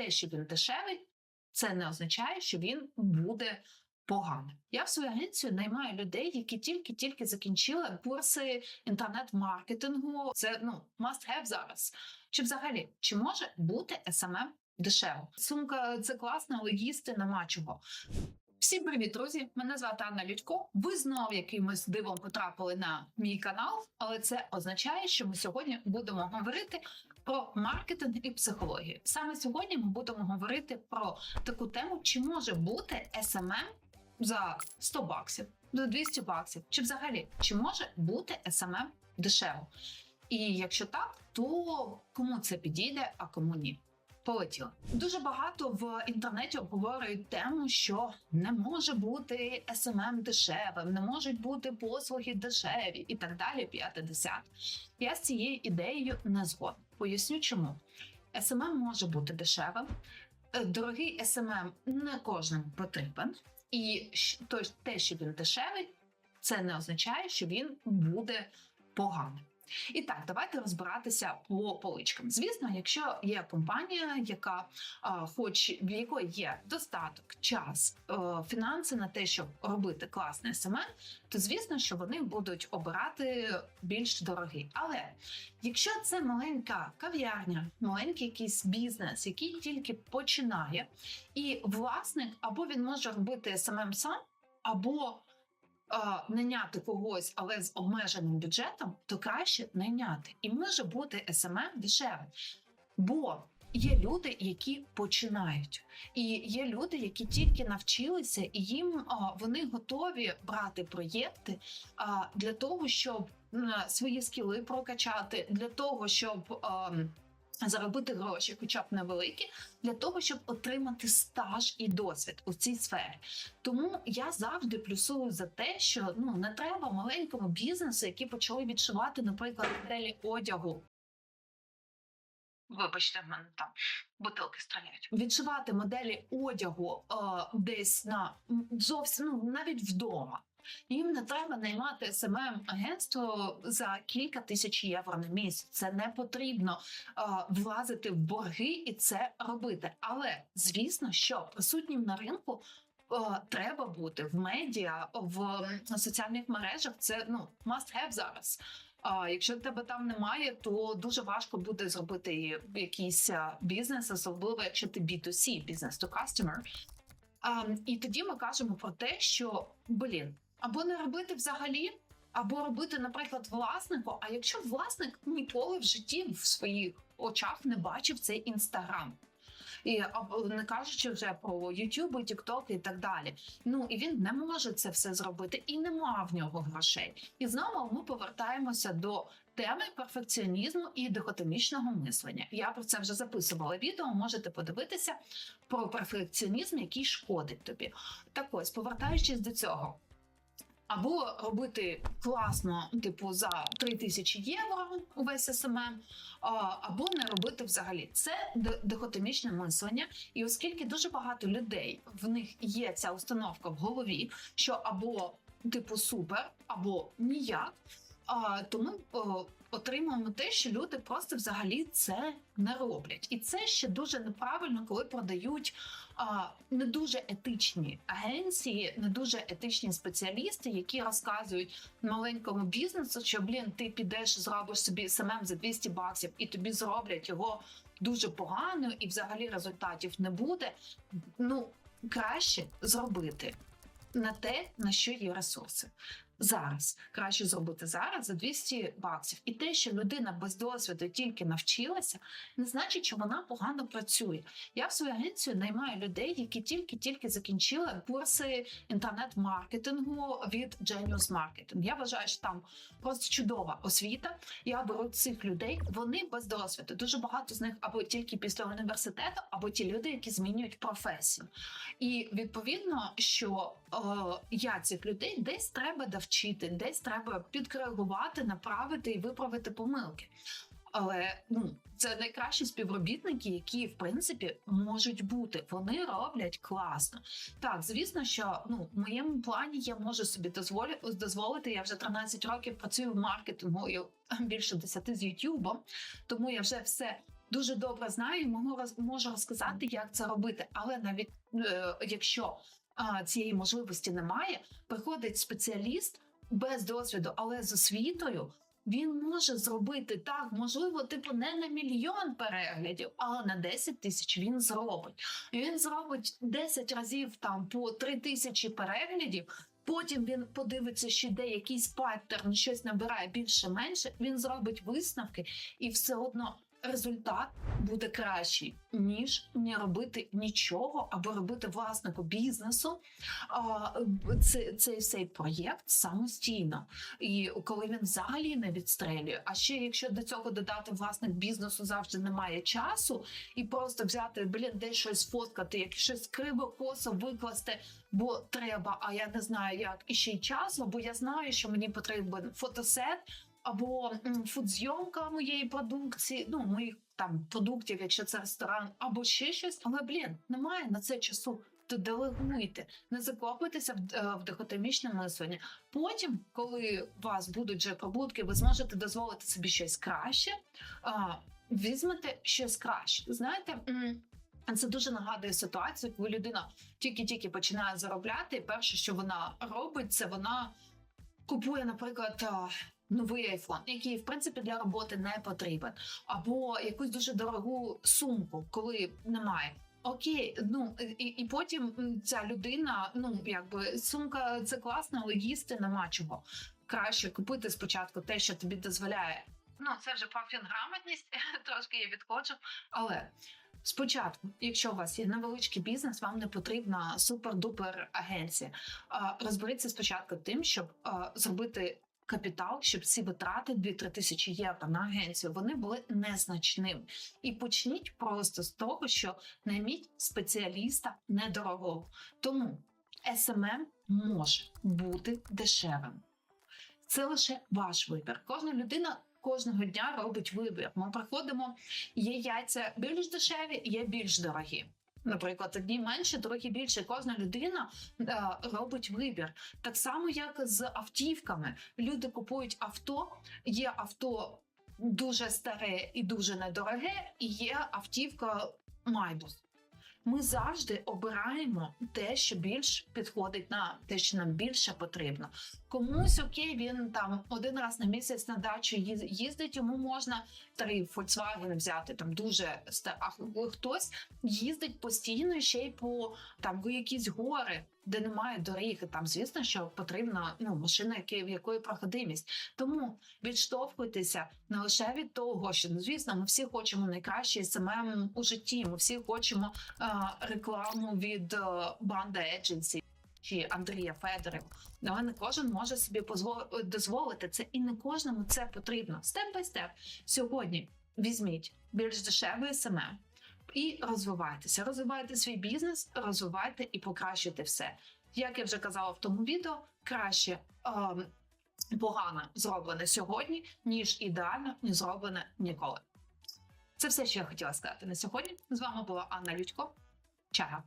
те, що він дешевий, це не означає, що він буде поганим. Я в свою агенцію наймаю людей, які тільки-тільки закінчили курси інтернет-маркетингу. Це ну must have зараз. Чи взагалі чи може бути SMM дешево? Сумка це класно, але їсти нема чого. Всім привіт, друзі! Мене звати Анна Людько. Ви знов якимось дивом потрапили на мій канал, але це означає, що ми сьогодні будемо говорити про маркетинг і психологію. Саме сьогодні ми будемо говорити про таку тему, чи може бути SMM за 100 баксів, до 200 баксів, чи взагалі чи може бути SMM дешево? І якщо так, то кому це підійде, а кому ні? Полетіли. Дуже багато в інтернеті обговорюють тему, що не може бути SMM дешевим, не можуть бути послуги дешеві і так далі. П'яте десят. Я з цією ідеєю не згодна. Поясню, чому SMM може бути дешевим. Е, Дорогий SMM не кожному потрібен, і те, що він дешевий, це не означає, що він буде поганим. І так, давайте розбиратися по поличкам. Звісно, якщо є компанія, яка а, хоч в якої є достаток, час, е, фінанси на те, щоб робити класний СММ, то звісно, що вони будуть обирати більш дорогий. Але якщо це маленька кав'ярня, маленький якийсь бізнес, який тільки починає, і власник або він може робити СММ сам, або а, найняти когось, але з обмеженим бюджетом, то краще найняти. І може бути SMM дешевим. Бо є люди, які починають, і є люди, які тільки навчилися, і їм вони готові брати проєкти для того, щоб свої скіли прокачати, для того, щоб. Заробити гроші, хоча б невеликі, для того, щоб отримати стаж і досвід у цій сфері. Тому я завжди плюсую за те, що ну не треба маленькому бізнесу, які почали відшивати, наприклад, моделі одягу. Вибачте, в мене там бутилки стріляють. Відшивати моделі одягу е, десь на зовсім ну навіть вдома. Їм не треба наймати smm агентство за кілька тисяч євро на місяць. Це не потрібно е, влазити в борги і це робити. Але звісно, що присутнім на ринку треба бути в медіа, в соціальних мережах. Це ну must have зараз. А якщо тебе там немає, то дуже важко буде зробити якийсь бізнес, особливо якщо ти B2C, бізнес to customer. А, і тоді ми кажемо про те, що блін, або не робити взагалі, або робити, наприклад, власнику. А якщо власник ніколи в житті в своїх очах не бачив цей інстаграм. І не кажучи вже про YouTube, TikTok і так далі. Ну і він не може це все зробити, і нема в нього грошей. І знову ми повертаємося до теми перфекціонізму і дихотомічного мислення. Я про це вже записувала відео. Можете подивитися про перфекціонізм, який шкодить тобі. Так ось, повертаючись до цього. Або робити класно, типу, за 3 тисячі євро увесь СММ, або не робити взагалі. Це ди- дихотомічне мислення. І оскільки дуже багато людей в них є ця установка в голові, що або типу супер, або ніяк. А, то ми отримуємо те, що люди просто взагалі це не роблять, і це ще дуже неправильно, коли продають а, не дуже етичні агенції, не дуже етичні спеціалісти, які розказують маленькому бізнесу, що блін, ти підеш, зробиш собі СММ за 200 баксів, і тобі зроблять його дуже погано, і взагалі результатів не буде. Ну краще зробити на те, на що є ресурси. Зараз краще зробити зараз за 200 баксів. І те, що людина без досвіду тільки навчилася, не значить, що вона погано працює. Я в свою агенцію наймаю людей, які тільки-тільки закінчили курси інтернет-маркетингу від Genius Marketing. Я вважаю, що там просто чудова освіта. Я беру цих людей, вони без досвіду. Дуже багато з них або тільки після університету, або ті люди, які змінюють професію. І відповідно, що е, я цих людей десь треба довчити, десь треба підкоригувати, направити і виправити помилки. Але ну це найкращі співробітники, які в принципі можуть бути. Вони роблять класно. Так, звісно, що ну в моєму плані я можу собі дозволити дозволити. Я вже 13 років працюю в маркетингу і більше 10 з Ютубом, тому я вже все дуже добре знаю і можу розказати, як це робити. Але навіть е, якщо цієї можливості немає, приходить спеціаліст без досвіду, але з освітою. Він може зробити так, можливо, типу не на мільйон переглядів, але на 10 тисяч він зробить. Він зробить 10 разів там по 3 тисячі переглядів. Потім він подивиться, що де якийсь паттерн, щось набирає більше-менше. Він зробить висновки, і все одно результат буде кращий, ніж не робити нічого або робити власнику бізнесу а, це, цей цей проєкт самостійно. І коли він взагалі не відстрелює. А ще якщо до цього додати власник бізнесу завжди немає часу, і просто взяти блін, десь щось фоткати, як щось криво косо викласти, бо треба, а я не знаю як і ще й часу, бо я знаю, що мені потрібен фотосет. Або фудзйомка моєї продукції, ну моїх там продуктів, якщо це ресторан, або ще щось. Але блін, немає на це часу. То делегуйте, не закопуйтеся в, е, в дихотомічне мисленні. Потім, коли у вас будуть вже прибутки, ви зможете дозволити собі щось краще. А, візьмете щось краще. Знаєте, це дуже нагадує ситуацію, коли людина тільки-тільки починає заробляти. І перше, що вона робить, це вона купує, наприклад. Новий айфон, який в принципі для роботи не потрібен, або якусь дуже дорогу сумку, коли немає. Окей, ну і, і потім ця людина, ну якби сумка це класно, але їсти нема чого. Краще купити спочатку те, що тобі дозволяє. Ну це вже про фінграмотність, трошки я відходжу. Але спочатку, якщо у вас є невеличкий бізнес, вам не потрібна супер-дупер агенція. Розберіться спочатку тим, щоб зробити. Капітал, щоб ці витрати 2-3 тисячі євро на агенцію вони були незначними. І почніть просто з того, що найміть спеціаліста недорогого. Тому SMM може бути дешевим. Це лише ваш вибір. Кожна людина кожного дня робить вибір. Ми приходимо, є яйця більш дешеві, є більш дорогі. Наприклад, одні менше, другі більше. Кожна людина е, робить вибір. Так само, як з автівками. Люди купують авто, є авто дуже старе і дуже недороге, і є автівка Майбус. Ми завжди обираємо те, що більш підходить нам, те, що нам більше потрібно. Комусь окей, він там один раз на місяць на дачу їздить, йому можна три Volkswagen взяти там дуже стар. а хтось їздить постійно ще й по там в якісь гори, де немає доріг. Там, звісно, що потрібна ну машина, в якої проходимість. Тому відштовхуйтеся не лише від того, що ну, звісно, ми всі хочемо найкраще СММ у житті. Ми всі хочемо е, рекламу від е, банда Едженсі. Чи Андрія Федорова, але не кожен може собі позво- дозволити це, і не кожному це потрібно. Степ бай степ. Сьогодні візьміть більш дешевий СММ і розвивайтеся. Розвивайте свій бізнес, розвивайте і покращуйте все. Як я вже казала в тому відео, краще ем, погано зроблене сьогодні, ніж ідеально не зроблене ніколи. Це все, що я хотіла сказати на сьогодні. З вами була Анна Людько. Чао!